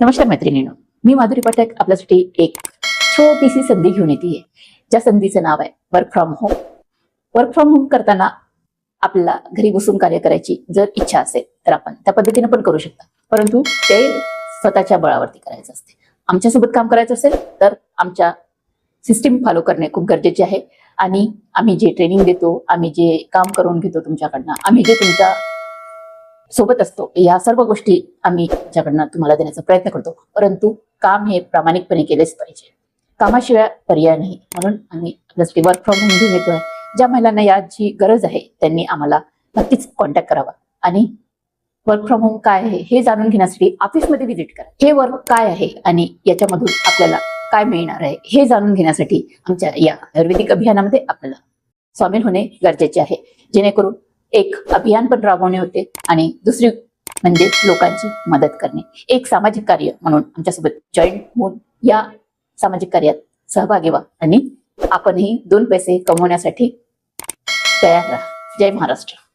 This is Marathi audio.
नमस्कार मैत्रिणीनो मी माधुरी पाठक आपल्यासाठी एक छोटीशी संधी घेऊन येते. ज्या संधीचं नाव आहे work from home work from home करताना आपल्याला घरी बसून कार्य करायची जर इच्छा असेल तर आपण त्या पद्धतीने पण करू शकता. परंतु ते स्वतःच्या बळावरती करायचं असते. आमच्यासोबत काम करायचं असेल तर आमच्या सिस्टीम फॉलो करणे खूप गरजेचे आहे. आणि आम्ही जे ट्रेनिंग देतो आम्ही जे काम करून घेतो तुमच्याकडनं आम्ही जे तुमच्या सोबत असतो. या सर्व गोष्टी आम्ही त्यांच्याकडनं तुम्हाला देण्याचा प्रयत्न करतो. परंतु काम हे प्रामाणिकपणे केलेच पाहिजे. कामाशिवाय पर्याय नाही. म्हणून आम्ही आपल्यासाठी वर्क फ्रॉम होम घेऊन येतोय ज्या महिलांना याची गरज आहे त्यांनी आम्हाला नक्कीच कॉन्टॅक्ट करावा. आणि वर्क फ्रॉम होम काय आहे हे जाणून घेण्यासाठी ऑफिसमध्ये व्हिजिट करा. हे वर्क काय आहे आणि याच्यामधून आपल्याला काय मिळणार आहे हे जाणून घेण्यासाठी आमच्या या आयुर्वेदिक अभियानामध्ये आपल्याला सामील होणे गरजेचे आहे. जेणेकरून एक अभियान पण राबवणे होते आणि दुसरी म्हणजे लोकांची मदत करणे. एक सामाजिक कार्य म्हणून आमच्यासोबत जॉईन होऊन या सामाजिक कार्यात सहभागी व्हा आणि आपणही दोन पैसे कमवण्यासाठी तयार राहा. जय महाराष्ट्र.